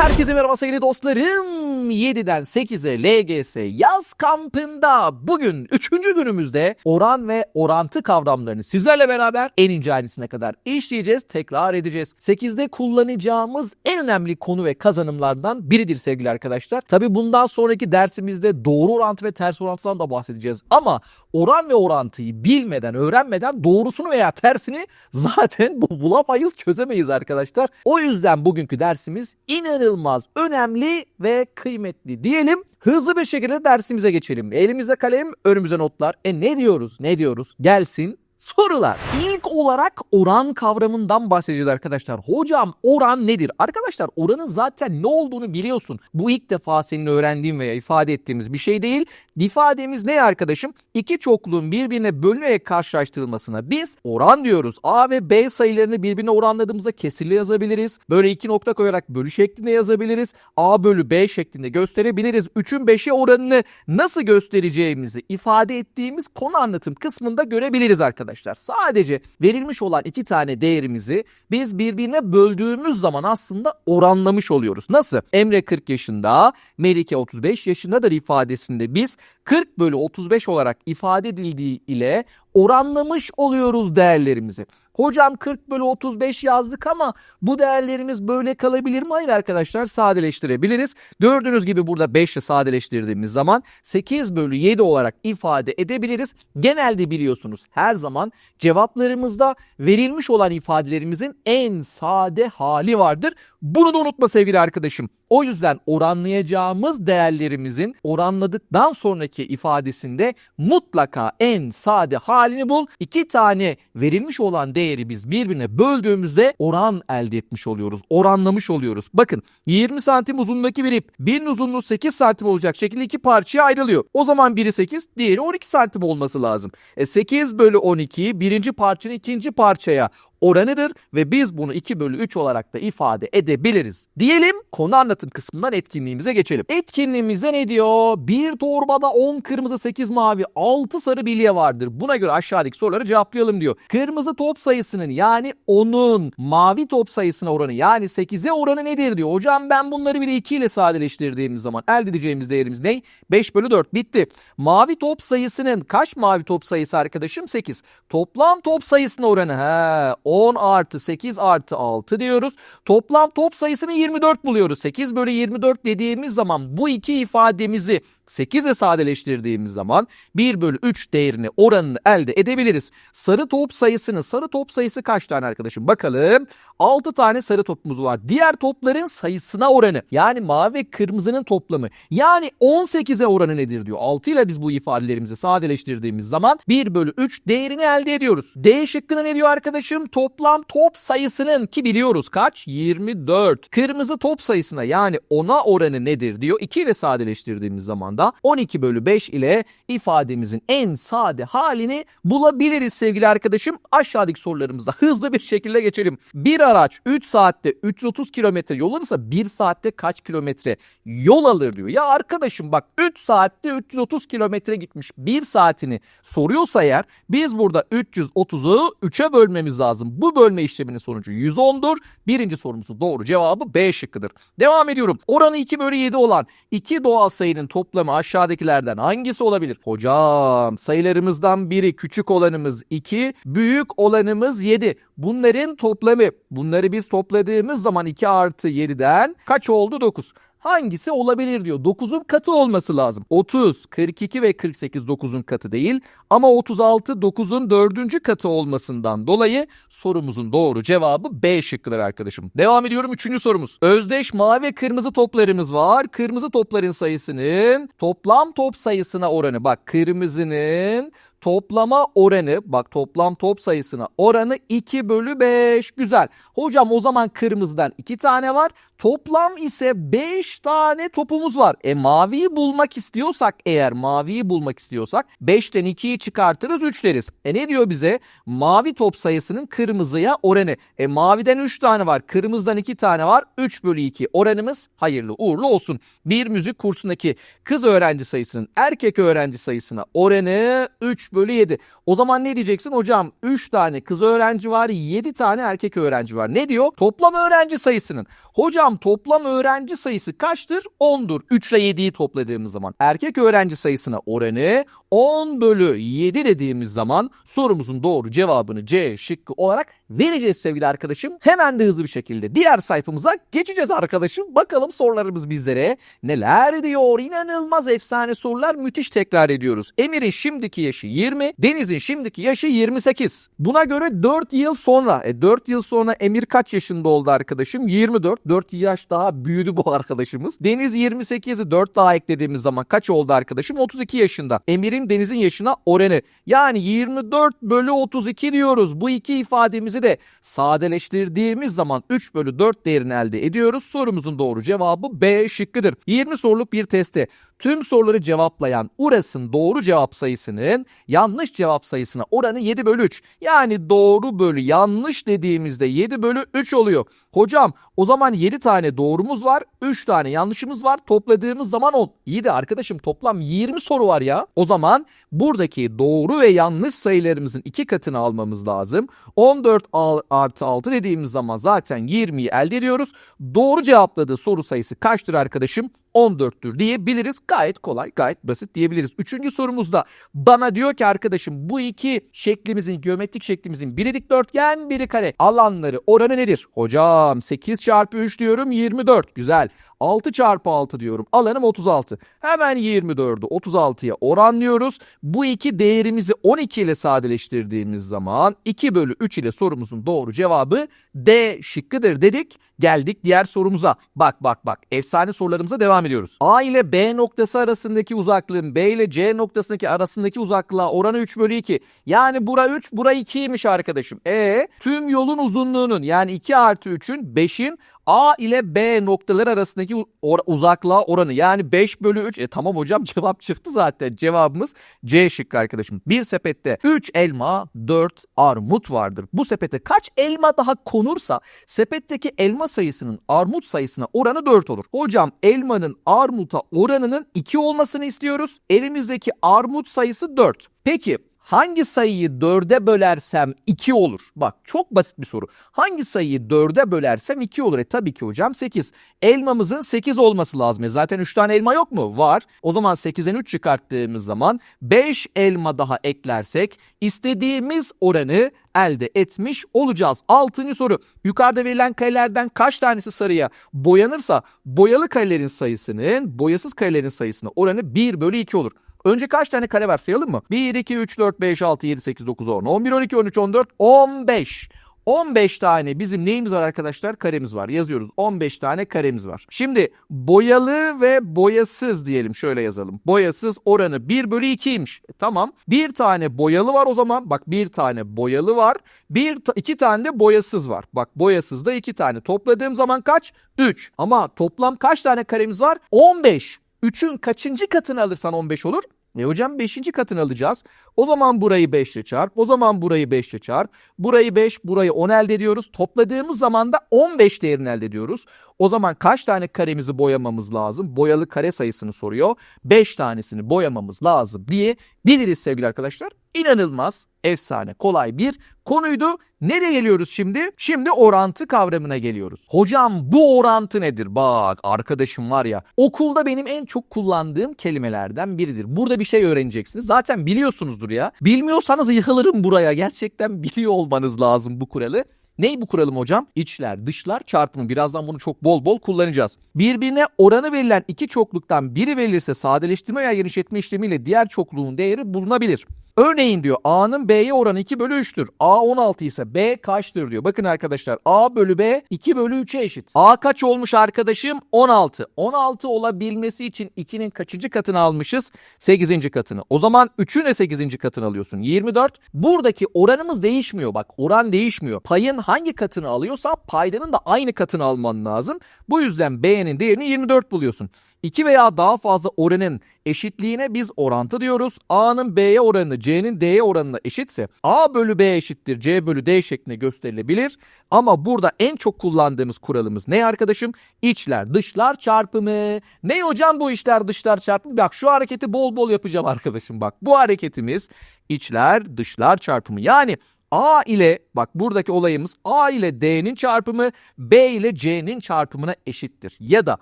Herkese merhaba sevgili dostlarım. 7'den 8'e LGS yaz kampında bugün 3. günümüzde oran ve orantı kavramlarını sizlerle beraber en ince ayrıntısına kadar işleyeceğiz, tekrar edeceğiz. 8'de kullanacağımız en önemli konu ve kazanımlardan biridir sevgili arkadaşlar. Tabi bundan sonraki dersimizde doğru orantı ve ters orantıdan da bahsedeceğiz. Ama oran ve orantıyı bilmeden, öğrenmeden doğrusunu veya tersini zaten bu bulamayız, çözemeyiz arkadaşlar. O yüzden bugünkü dersimiz inanılmaz önemli ve kıymetli diyelim. Hızlı bir şekilde dersimize geçelim. Elimizde kalem, önümüze notlar. E ne diyoruz? Ne diyoruz? Gelsin sorular. İlk olarak oran kavramından bahsedeceğiz arkadaşlar. Hocam oran nedir? Arkadaşlar oranın zaten ne olduğunu biliyorsun. Bu ilk defa senin öğrendiğin veya ifade ettiğimiz bir şey değil. İfademiz ne arkadaşım? İki çokluğun birbirine bölünerek karşılaştırılmasına biz oran diyoruz. A ve B sayılarını birbirine oranladığımızda kesirli yazabiliriz. Böyle iki nokta koyarak bölü şeklinde yazabiliriz. A bölü B şeklinde gösterebiliriz. 3'ün 5'e oranını nasıl göstereceğimizi ifade ettiğimiz konu anlatım kısmında görebiliriz arkadaşlar. Sadece verilmiş olan iki tane değerimizi biz birbirine böldüğümüz zaman aslında oranlamış oluyoruz. Nasıl? Emre 40 yaşında, Melike 35 yaşındadır ifadesinde biz 40 bölü 35 olarak ifade edildiği ile oranlamış oluyoruz değerlerimizi. Hocam 40 bölü 35 yazdık ama bu değerlerimiz böyle kalabilir mi? Hayır arkadaşlar sadeleştirebiliriz. Gördüğünüz gibi burada 5 ile sadeleştirdiğimiz zaman 8 bölü 7 olarak ifade edebiliriz. Genelde biliyorsunuz her zaman cevaplarımızda verilmiş olan ifadelerimizin en sade hali vardır. Bunu da unutma sevgili arkadaşım. O yüzden oranlayacağımız değerlerimizin oranladıktan sonraki ifadesinde mutlaka en sade halini bul. İki tane verilmiş olan değeri biz birbirine böldüğümüzde oran elde etmiş oluyoruz. Oranlamış oluyoruz. Bakın 20 santim uzunluğundaki bir ip birinin uzunluğu 8 santim olacak şekilde iki parçaya ayrılıyor. O zaman biri 8 diğeri 12 santim olması lazım. E 8 bölü 12'yi birinci parçanın ikinci parçaya oranıdır ve biz bunu 2 bölü 3 olarak da ifade edebiliriz. Diyelim konu anlatım kısmından etkinliğimize geçelim. Etkinliğimizde ne diyor? Bir torbada 10 kırmızı 8 mavi 6 sarı bilye vardır. Buna göre aşağıdaki soruları cevaplayalım diyor. Kırmızı top sayısının yani 10'un mavi top sayısına oranı yani 8'e oranı nedir diyor. Hocam ben bunları bir de 2 ile sadeleştirdiğimiz zaman elde edeceğimiz değerimiz ne? 5 bölü 4 bitti. Mavi top sayısının kaç mavi top sayısı arkadaşım? 8. Toplam top sayısına oranı he 10 artı 8 artı 6 diyoruz. Toplam top sayısını 24 buluyoruz. 8 bölü 24 dediğimiz zaman bu iki ifademizi 8'e sadeleştirdiğimiz zaman 1 bölü 3 değerini oranını elde edebiliriz. Sarı top sayısını sarı top sayısı kaç tane arkadaşım bakalım. 6 tane sarı topumuz var. Diğer topların sayısına oranı yani mavi ve kırmızının toplamı yani 18'e oranı nedir diyor. 6 ile biz bu ifadelerimizi sadeleştirdiğimiz zaman 1 bölü 3 değerini elde ediyoruz. D şıkkına ne diyor arkadaşım? Toplam top sayısının ki biliyoruz kaç? 24. Kırmızı top sayısına yani ona oranı nedir diyor. 2 ile sadeleştirdiğimiz zaman da 12 bölü 5 ile ifademizin en sade halini bulabiliriz sevgili arkadaşım. Aşağıdaki sorularımızda hızlı bir şekilde geçelim. Bir araç 3 saatte 330 kilometre yol alırsa 1 saatte kaç kilometre yol alır diyor. Ya arkadaşım bak 3 saatte 330 kilometre gitmiş 1 saatini soruyorsa eğer biz burada 330'u 3'e bölmemiz lazım. Bu bölme işleminin sonucu 110'dur. Birinci sorumuzun doğru cevabı B şıkkıdır. Devam ediyorum. Oranı 2 bölü 7 olan iki doğal sayının toplamı aşağıdakilerden hangisi olabilir? Hocam sayılarımızdan biri küçük olanımız 2, büyük olanımız 7. Bunların toplamı. Bunları biz topladığımız zaman 2 artı 7'den kaç oldu? 9 hangisi olabilir diyor. 9'un katı olması lazım. 30, 42 ve 48 9'un katı değil ama 36 9'un 4. katı olmasından dolayı sorumuzun doğru cevabı B şıkkıdır arkadaşım. Devam ediyorum 3. sorumuz. Özdeş mavi ve kırmızı toplarımız var. Kırmızı topların sayısının toplam top sayısına oranı bak kırmızının toplama oranı bak toplam top sayısına oranı 2 bölü 5 güzel. Hocam o zaman kırmızıdan 2 tane var toplam ise 5 tane topumuz var. E maviyi bulmak istiyorsak eğer maviyi bulmak istiyorsak 5'ten 2'yi çıkartırız 3 deriz. E ne diyor bize? Mavi top sayısının kırmızıya oranı. E maviden 3 tane var kırmızıdan 2 tane var 3 bölü 2 oranımız hayırlı uğurlu olsun. Bir müzik kursundaki kız öğrenci sayısının erkek öğrenci sayısına oranı 3 3 bölü 7. O zaman ne diyeceksin? Hocam 3 tane kız öğrenci var 7 tane erkek öğrenci var. Ne diyor? Toplam öğrenci sayısının. Hocam toplam öğrenci sayısı kaçtır? 10'dur. 3 ile 7'yi topladığımız zaman. Erkek öğrenci sayısına oranı 10 bölü 7 dediğimiz zaman sorumuzun doğru cevabını C şıkkı olarak vereceğiz sevgili arkadaşım. Hemen de hızlı bir şekilde diğer sayfamıza geçeceğiz arkadaşım. Bakalım sorularımız bizlere neler diyor. İnanılmaz efsane sorular müthiş tekrar ediyoruz. Emir'in şimdiki yaşı 20, Deniz'in şimdiki yaşı 28. Buna göre 4 yıl sonra, e 4 yıl sonra Emir kaç yaşında oldu arkadaşım? 24. 4 yaş daha büyüdü bu arkadaşımız. Deniz 28'i 4 daha eklediğimiz zaman kaç oldu arkadaşım? 32 yaşında. Emir'in Deniz'in yaşına oranı. Yani 24 bölü 32 diyoruz. Bu iki ifademizi de sadeleştirdiğimiz zaman 3 bölü 4 değerini elde ediyoruz. Sorumuzun doğru cevabı B şıkkıdır. 20 soruluk bir teste tüm soruları cevaplayan Uras'ın doğru cevap sayısının yanlış cevap sayısına oranı 7 bölü 3. Yani doğru bölü yanlış dediğimizde 7 bölü 3 oluyor. Hocam o zaman 7 tane doğrumuz var 3 tane yanlışımız var topladığımız zaman 10. İyi arkadaşım toplam 20 soru var ya. O zaman buradaki doğru ve yanlış sayılarımızın iki katını almamız lazım. 14 al- artı 6 dediğimiz zaman zaten 20'yi elde ediyoruz. Doğru cevapladığı soru sayısı kaçtır arkadaşım? 14'tür diyebiliriz. Gayet kolay, gayet basit diyebiliriz. Üçüncü sorumuzda bana diyor ki arkadaşım bu iki şeklimizin, geometrik şeklimizin biri dikdörtgen, biri kare. Alanları oranı nedir? Hocam 8 çarpı 3 diyorum 24. Güzel. 6 çarpı 6 diyorum. Alanım 36. Hemen 24'ü 36'ya oranlıyoruz. Bu iki değerimizi 12 ile sadeleştirdiğimiz zaman 2 bölü 3 ile sorumuzun doğru cevabı D şıkkıdır dedik. Geldik diğer sorumuza. Bak bak bak. Efsane sorularımıza devam ediyoruz. A ile B noktası arasındaki uzaklığın B ile C noktasındaki arasındaki uzaklığa oranı 3 bölü 2. Yani bura 3 bura 2'ymiş arkadaşım. E tüm yolun uzunluğunun yani 2 artı 3'ün 5'in A ile B noktaları arasındaki uzaklığa oranı yani 5 bölü 3. E tamam hocam cevap çıktı zaten. Cevabımız C şıkkı arkadaşım. Bir sepette 3 elma 4 armut vardır. Bu sepete kaç elma daha konursa sepetteki elma sayısının armut sayısına oranı 4 olur. Hocam elmanın armuta oranının 2 olmasını istiyoruz. Elimizdeki armut sayısı 4. Peki Hangi sayıyı 4'e bölersem 2 olur? Bak çok basit bir soru. Hangi sayıyı 4'e bölersem 2 olur? E tabii ki hocam 8. Elmamızın 8 olması lazım. E zaten 3 tane elma yok mu? Var. O zaman 8'den 3 çıkarttığımız zaman 5 elma daha eklersek istediğimiz oranı elde etmiş olacağız. Altıncı soru. Yukarıda verilen karelerden kaç tanesi sarıya boyanırsa boyalı karelerin sayısının boyasız karelerin sayısına oranı 1 bölü 2 olur. Önce kaç tane kare var sayalım mı? 1, 2, 3, 4, 5, 6, 7, 8, 9, 10, 11, 12, 13, 14, 15. 15 tane bizim neyimiz var arkadaşlar? Karemiz var. Yazıyoruz. 15 tane karemiz var. Şimdi boyalı ve boyasız diyelim. Şöyle yazalım. Boyasız oranı 1 bölü 2'ymiş. E, tamam. Bir tane boyalı var o zaman. Bak bir tane boyalı var. Bir ta- iki tane de boyasız var. Bak boyasız da iki tane. Topladığım zaman kaç? 3. Ama toplam kaç tane karemiz var? 15. 3'ün kaçıncı katını alırsan 15 olur? E hocam 5. katını alacağız. O zaman burayı 5 ile çarp. O zaman burayı 5 ile çarp. Burayı 5, burayı 10 elde ediyoruz. Topladığımız zaman da 15 değerini elde ediyoruz. O zaman kaç tane karemizi boyamamız lazım? Boyalı kare sayısını soruyor. 5 tanesini boyamamız lazım diye biliriz sevgili arkadaşlar. İnanılmaz, efsane, kolay bir konuydu. Nereye geliyoruz şimdi? Şimdi orantı kavramına geliyoruz. Hocam bu orantı nedir? Bak arkadaşım var ya okulda benim en çok kullandığım kelimelerden biridir. Burada bir şey öğreneceksiniz. Zaten biliyorsunuzdur ya. Bilmiyorsanız yıkılırım buraya. Gerçekten biliyor olmanız lazım bu kuralı. Ney bu kuralım hocam? İçler, dışlar çarpımı. Birazdan bunu çok bol bol kullanacağız. Birbirine oranı verilen iki çokluktan biri verilirse sadeleştirme veya genişletme işlemiyle diğer çokluğun değeri bulunabilir. Örneğin diyor A'nın B'ye oranı 2 bölü 3'tür. A 16 ise B kaçtır diyor. Bakın arkadaşlar A bölü B 2 bölü 3'e eşit. A kaç olmuş arkadaşım? 16. 16 olabilmesi için 2'nin kaçıncı katını almışız? 8. katını. O zaman 3'ün de 8. katını alıyorsun. 24. Buradaki oranımız değişmiyor. Bak oran değişmiyor. Payın hangi katını alıyorsa paydanın da aynı katını alman lazım. Bu yüzden B'nin değerini 24 buluyorsun. İki veya daha fazla oranın eşitliğine biz orantı diyoruz. A'nın B'ye oranı C'nin D'ye oranına eşitse A bölü B eşittir C bölü D şeklinde gösterilebilir. Ama burada en çok kullandığımız kuralımız ne arkadaşım? İçler dışlar çarpımı. Ne hocam bu içler dışlar çarpımı? Bak şu hareketi bol bol yapacağım arkadaşım bak. Bu hareketimiz içler dışlar çarpımı. Yani A ile bak buradaki olayımız A ile D'nin çarpımı B ile C'nin çarpımına eşittir. Ya da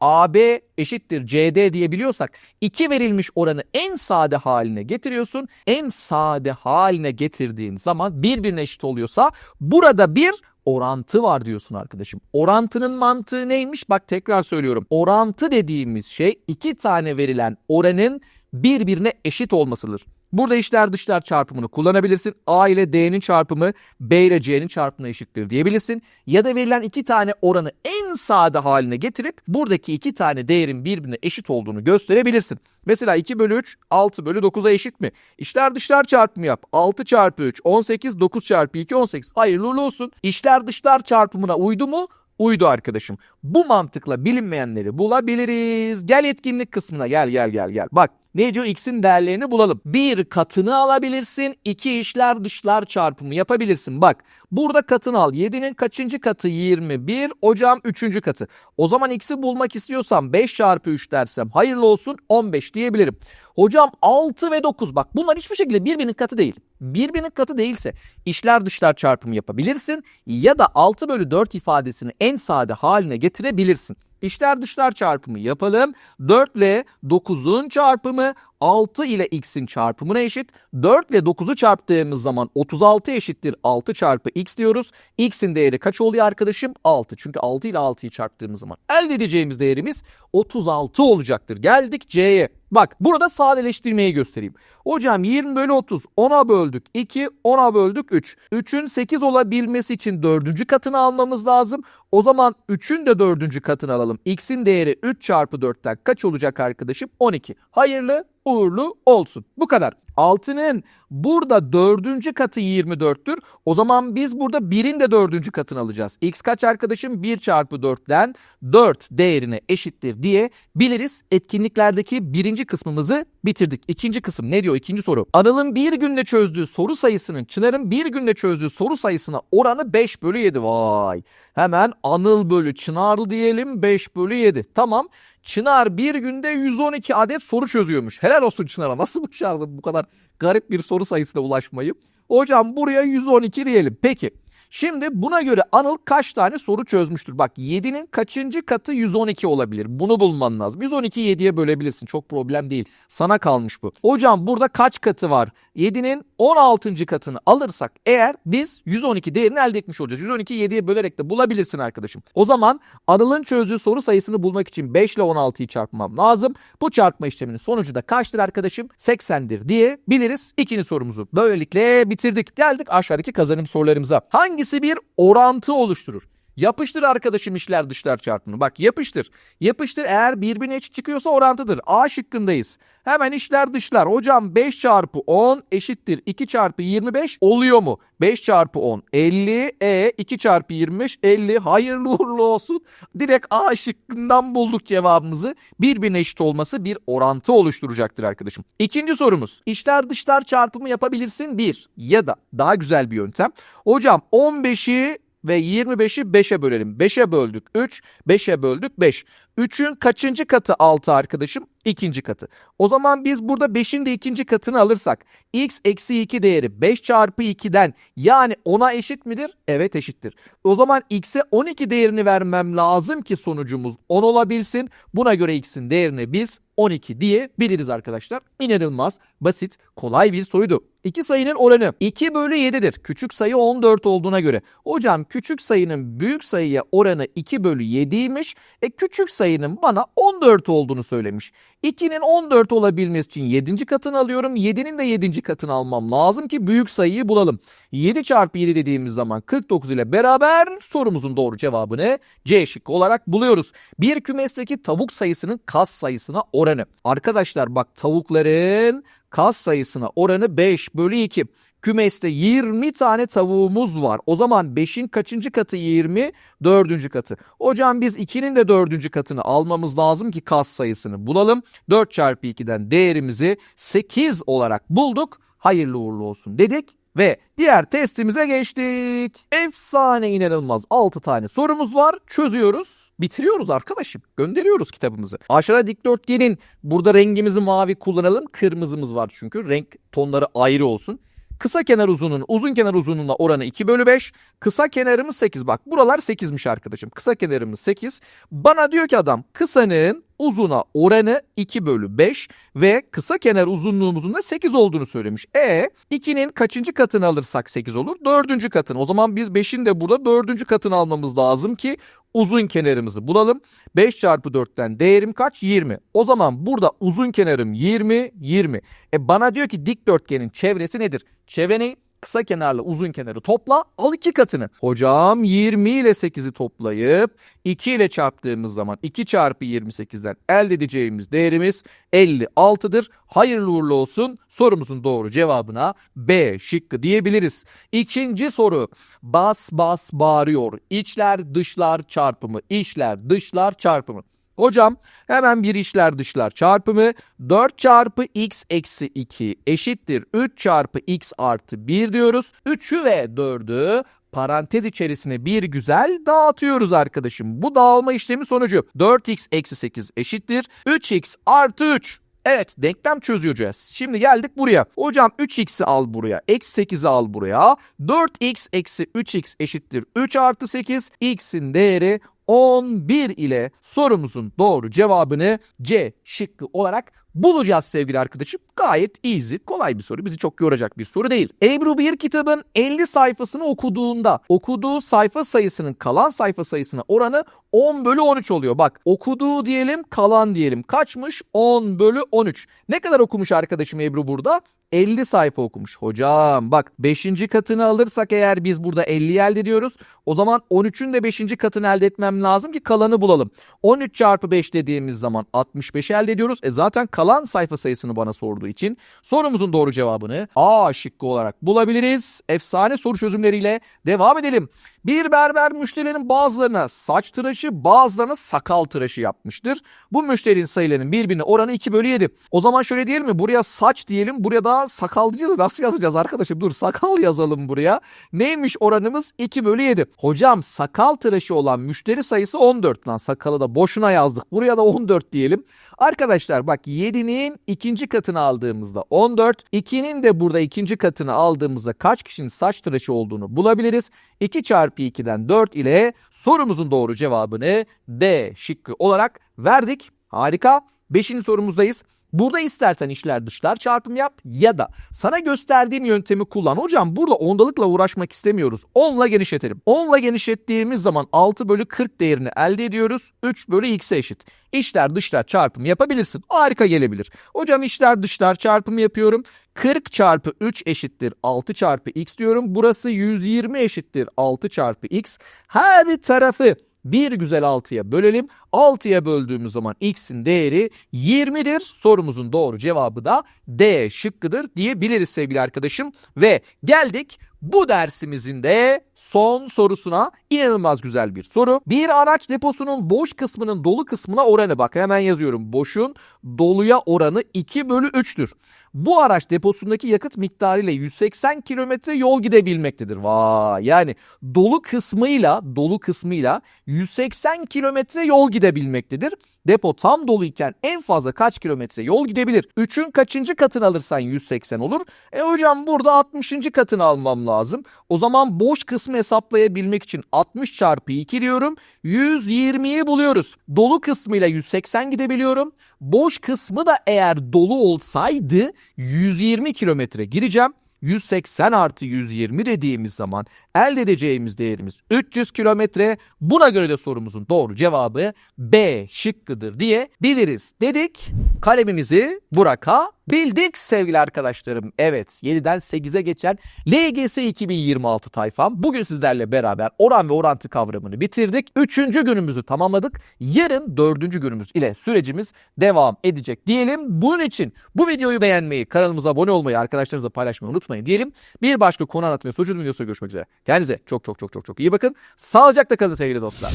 AB eşittir CD diyebiliyorsak iki verilmiş oranı en sade haline getiriyorsun. En sade haline getirdiğin zaman birbirine eşit oluyorsa burada bir orantı var diyorsun arkadaşım. Orantının mantığı neymiş? Bak tekrar söylüyorum. Orantı dediğimiz şey iki tane verilen oranın birbirine eşit olmasıdır. Burada içler dışlar çarpımını kullanabilirsin. A ile D'nin çarpımı B ile C'nin çarpımına eşittir diyebilirsin. Ya da verilen iki tane oranı en sade haline getirip buradaki iki tane değerin birbirine eşit olduğunu gösterebilirsin. Mesela 2 bölü 3 6 bölü 9'a eşit mi? İçler dışlar çarpımı yap. 6 çarpı 3 18 9 çarpı 2 18. Hayırlı uğurlu olsun. İçler dışlar çarpımına uydu mu? Uydu arkadaşım. Bu mantıkla bilinmeyenleri bulabiliriz. Gel etkinlik kısmına gel gel gel gel. Bak ne diyor? X'in değerlerini bulalım. Bir katını alabilirsin. iki işler dışlar çarpımı yapabilirsin. Bak burada katını al. 7'nin kaçıncı katı 21. Hocam 3. katı. O zaman X'i bulmak istiyorsam 5 çarpı 3 dersem hayırlı olsun 15 diyebilirim. Hocam 6 ve 9 bak bunlar hiçbir şekilde birbirinin katı değil. Birbirinin katı değilse işler dışlar çarpımı yapabilirsin ya da 6 bölü 4 ifadesini en sade haline getirebilirsin. İşler dışlar çarpımı yapalım. 4 ile 9'un çarpımı 6 ile x'in çarpımına eşit. 4 ile 9'u çarptığımız zaman 36 eşittir 6 çarpı x diyoruz. x'in değeri kaç oluyor arkadaşım? 6. Çünkü 6 ile 6'yı çarptığımız zaman elde edeceğimiz değerimiz 36 olacaktır. Geldik c'ye. Bak burada sadeleştirmeyi göstereyim. Hocam 20 bölü 30 10'a böldük 2 10'a böldük 3. 3'ün 8 olabilmesi için 4. katını almamız lazım. O zaman 3'ün de 4. katını alalım. X'in değeri 3 çarpı 4'ten kaç olacak arkadaşım? 12. Hayırlı uğurlu olsun. Bu kadar. 6'nın burada dördüncü katı 24'tür. O zaman biz burada 1'in de dördüncü katını alacağız. X kaç arkadaşım? 1 çarpı 4'ten 4 değerine eşittir diye biliriz. Etkinliklerdeki birinci kısmımızı bitirdik. İkinci kısım ne diyor? İkinci soru. Anıl'ın bir günde çözdüğü soru sayısının Çınar'ın bir günde çözdüğü soru sayısına oranı 5 bölü 7. Vay. Hemen Anıl bölü Çınar diyelim 5 bölü 7. Tamam. Çınar bir günde 112 adet soru çözüyormuş. Helal olsun Çınar'a. Nasıl başardı bu kadar garip bir soru sayısına ulaşmayı? Hocam buraya 112 diyelim. Peki. Şimdi buna göre Anıl kaç tane soru çözmüştür? Bak 7'nin kaçıncı katı 112 olabilir? Bunu bulman lazım. 112'yi 7'ye bölebilirsin. Çok problem değil. Sana kalmış bu. Hocam burada kaç katı var? 7'nin 16. katını alırsak eğer biz 112 değerini elde etmiş olacağız. 112'yi 7'ye bölerek de bulabilirsin arkadaşım. O zaman Anıl'ın çözdüğü soru sayısını bulmak için 5 ile 16'yı çarpmam lazım. Bu çarpma işleminin sonucu da kaçtır arkadaşım? 80'dir diye biliriz. İkinci sorumuzu böylelikle bitirdik. Geldik aşağıdaki kazanım sorularımıza. Hangisi bir orantı oluşturur? Yapıştır arkadaşım işler dışlar çarpımını. Bak yapıştır. Yapıştır eğer birbirine eşit çıkıyorsa orantıdır. A şıkkındayız. Hemen işler dışlar. Hocam 5 çarpı 10 eşittir 2 çarpı 25 oluyor mu? 5 çarpı 10 50 e 2 çarpı 25 50 hayırlı uğurlu olsun. Direkt A şıkkından bulduk cevabımızı. Birbirine eşit olması bir orantı oluşturacaktır arkadaşım. İkinci sorumuz. İşler dışlar çarpımı yapabilirsin 1 ya da daha güzel bir yöntem. Hocam 15'i ve 25'i 5'e bölelim. 5'e böldük 3, 5'e böldük 5. 3'ün kaçıncı katı 6 arkadaşım? İkinci katı. O zaman biz burada 5'in de ikinci katını alırsak x eksi 2 değeri 5 çarpı 2'den yani 10'a eşit midir? Evet eşittir. O zaman x'e 12 değerini vermem lazım ki sonucumuz 10 olabilsin. Buna göre x'in değerini biz 12 diye biliriz arkadaşlar. İnanılmaz basit kolay bir soruydu. İki sayının oranı 2 bölü 7'dir. Küçük sayı 14 olduğuna göre. Hocam küçük sayının büyük sayıya oranı 2 bölü 7'ymiş. E küçük sayının bana 14 olduğunu söylemiş. 2'nin 14 olabilmesi için 7. katını alıyorum. 7'nin de 7. katını almam lazım ki büyük sayıyı bulalım. 7 çarpı 7 dediğimiz zaman 49 ile beraber sorumuzun doğru cevabını C şıkkı olarak buluyoruz. Bir kümesteki tavuk sayısının kas sayısına oranı. Arkadaşlar bak tavukların kas sayısına oranı 5 bölü 2. Kümeste 20 tane tavuğumuz var. O zaman 5'in kaçıncı katı 20? Dördüncü katı. Hocam biz 2'nin de dördüncü katını almamız lazım ki kas sayısını bulalım. 4 çarpı 2'den değerimizi 8 olarak bulduk. Hayırlı uğurlu olsun dedik ve diğer testimize geçtik. Efsane inanılmaz 6 tane sorumuz var. Çözüyoruz. Bitiriyoruz arkadaşım. Gönderiyoruz kitabımızı. Aşağıda dikdörtgenin burada rengimizi mavi kullanalım. Kırmızımız var çünkü. Renk tonları ayrı olsun. Kısa kenar uzunluğun uzun kenar uzunluğuna oranı 2 bölü 5. Kısa kenarımız 8. Bak buralar 8'miş arkadaşım. Kısa kenarımız 8. Bana diyor ki adam kısanın uzuna oranı 2 bölü 5 ve kısa kenar uzunluğumuzun da 8 olduğunu söylemiş. E 2'nin kaçıncı katını alırsak 8 olur? Dördüncü katını. O zaman biz 5'in de burada dördüncü katını almamız lazım ki uzun kenarımızı bulalım. 5 çarpı 4'ten değerim kaç? 20. O zaman burada uzun kenarım 20, 20. E bana diyor ki dikdörtgenin çevresi nedir? Çevre ne? Kısa kenarla uzun kenarı topla al iki katını. Hocam 20 ile 8'i toplayıp 2 ile çarptığımız zaman 2 çarpı 28'den elde edeceğimiz değerimiz 56'dır. Hayırlı uğurlu olsun sorumuzun doğru cevabına B şıkkı diyebiliriz. İkinci soru bas bas bağırıyor. İçler dışlar çarpımı içler dışlar çarpımı. Hocam hemen bir içler dışlar çarpımı 4 çarpı x eksi 2 eşittir 3 çarpı x artı 1 diyoruz. 3'ü ve 4'ü parantez içerisine bir güzel dağıtıyoruz arkadaşım. Bu dağılma işlemi sonucu 4x eksi 8 eşittir 3x artı 3. Evet denklem çözeceğiz. Şimdi geldik buraya. Hocam 3x'i al buraya. Eksi 8'i al buraya. 4x eksi 3x eşittir 3 artı 8. x'in değeri 11 ile sorumuzun doğru cevabını C şıkkı olarak bulacağız sevgili arkadaşım. Gayet easy, kolay bir soru. Bizi çok yoracak bir soru değil. Ebru bir kitabın 50 sayfasını okuduğunda okuduğu sayfa sayısının kalan sayfa sayısına oranı 10 bölü 13 oluyor. Bak okuduğu diyelim kalan diyelim. Kaçmış? 10 bölü 13. Ne kadar okumuş arkadaşım Ebru burada? 50 sayfa okumuş. Hocam bak 5. katını alırsak eğer biz burada 50 elde ediyoruz. O zaman 13'ün de 5. katını elde etmem lazım ki kalanı bulalım. 13 çarpı 5 dediğimiz zaman 65 elde ediyoruz. E zaten kalan sayfa sayısını bana sorduğu için sorumuzun doğru cevabını A şıkkı olarak bulabiliriz. Efsane soru çözümleriyle devam edelim. Bir berber müşterinin bazılarına saç tıraşı bazılarına sakal tıraşı yapmıştır. Bu müşterinin sayılarının birbirine oranı 2 bölü 7. O zaman şöyle diyelim mi? Buraya saç diyelim. Buraya da sakal diyeceğiz. Nasıl yazacağız arkadaşım? Dur sakal yazalım buraya. Neymiş oranımız? 2 bölü 7. Hocam sakal tıraşı olan müşteri sayısı 14. Lan sakalı da boşuna yazdık. Buraya da 14 diyelim. Arkadaşlar bak 7'nin ikinci katını aldığımızda 14. 2'nin de burada ikinci katını aldığımızda kaç kişinin saç tıraşı olduğunu bulabiliriz. 2 çarpı 2'den 4 ile sorumuzun doğru cevabını D şıkkı olarak verdik. Harika. Beşinci sorumuzdayız. Burada istersen içler dışlar çarpım yap ya da sana gösterdiğim yöntemi kullan. Hocam burada ondalıkla uğraşmak istemiyoruz. 10 ile genişletelim. 10 ile genişlettiğimiz zaman 6 bölü 40 değerini elde ediyoruz. 3 bölü x'e eşit. İçler dışlar çarpımı yapabilirsin. Harika gelebilir. Hocam içler dışlar çarpımı yapıyorum. 40 çarpı 3 eşittir 6 çarpı x diyorum. Burası 120 eşittir 6 çarpı x. Her tarafı bir güzel 6'ya bölelim. 6'ya böldüğümüz zaman x'in değeri 20'dir. Sorumuzun doğru cevabı da D şıkkıdır diyebiliriz sevgili arkadaşım. Ve geldik bu dersimizin de son sorusuna inanılmaz güzel bir soru. Bir araç deposunun boş kısmının dolu kısmına oranı bak hemen yazıyorum. Boşun doluya oranı 2 bölü 3'tür. Bu araç deposundaki yakıt miktarı ile 180 kilometre yol gidebilmektedir. Vay yani dolu kısmıyla dolu kısmıyla 180 kilometre yol gidebilmektedir. Depo tam doluyken en fazla kaç kilometre yol gidebilir? 3'ün kaçıncı katını alırsan 180 olur. E hocam burada 60. katını almam lazım. O zaman boş kısmı hesaplayabilmek için 60 çarpı 2 diyorum. 120'yi buluyoruz. Dolu kısmıyla 180 gidebiliyorum. Boş kısmı da eğer dolu olsaydı 120 kilometre gireceğim. 180 artı 120 dediğimiz zaman elde edeceğimiz değerimiz 300 kilometre. Buna göre de sorumuzun doğru cevabı B şıkkıdır diye biliriz dedik. Kalemimizi Burak'a Bildik sevgili arkadaşlarım. Evet 7'den 8'e geçen LGS 2026 tayfam. Bugün sizlerle beraber oran ve orantı kavramını bitirdik. Üçüncü günümüzü tamamladık. Yarın dördüncü günümüz ile sürecimiz devam edecek diyelim. Bunun için bu videoyu beğenmeyi, kanalımıza abone olmayı, arkadaşlarınızla paylaşmayı unutmayın diyelim. Bir başka konu anlatma ve videosuyla görüşmek üzere. Kendinize çok çok çok çok çok iyi bakın. Sağlıcakla kalın sevgili dostlar.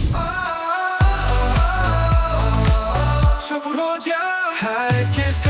Herkes